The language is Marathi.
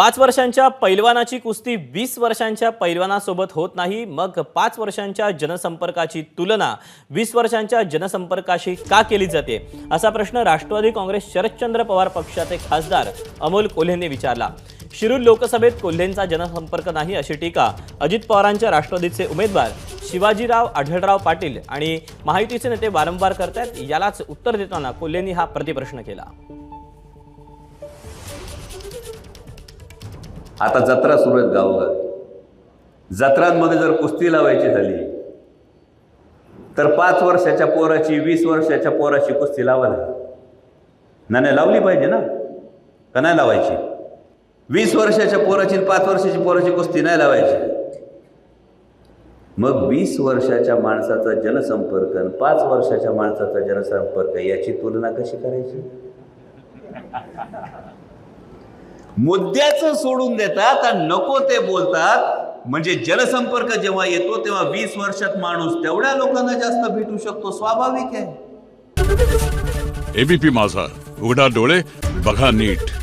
पाच वर्षांच्या पैलवानाची कुस्ती वीस वर्षांच्या पैलवानासोबत होत नाही. मग पाच वर्षांच्या जनसंपर्काची तुलना वीस वर्षांच्या जनसंपर्काशी का केली जाते? असा प्रश्न राष्ट्रवादी काँग्रेस शरदचंद्र पवार पक्षाचे खासदार अमोल कोल्हेंनी विचारला. शिरूर लोकसभेत कोल्हेंचा जनसंपर्क नाही अशी टीका अजित पवारांच्या राष्ट्रवादीचे उमेदवार शिवाजीराव आढळराव पाटील आणि महायुतीचे नेते वारंवार करतायत यालाच उत्तर देताना कोल्हेंनी हा प्रतिप्रश्न केला. आता जत्रा सुरू आहेत गावोगावी. जत्रांमध्ये जर कुस्ती लावायची झाली तर पाच वर्षाच्या पोराची वीस वर्षाच्या पोराची कुस्ती लावायला नाही नाही लावली पाहिजे ना? का नाही लावायची? वीस वर्षाच्या पोराची पाच वर्षाची पोराची कुस्ती नाही लावायची. मग वीस वर्षाच्या माणसाचा जनसंपर्क आणि पाच वर्षाच्या माणसाचा जनसंपर्क याची तुलना कशी करायची? मुद्द्याचं सोडून देतात आणि नको ते बोलतात. म्हणजे जनसंपर्क जेव्हा येतो तेव्हा वीस वर्षात माणूस तेवढ्या लोकांना जास्त भेटू शकतो स्वाभाविक आहे. एबीपी माझा. उघडा डोळे बघा नीट.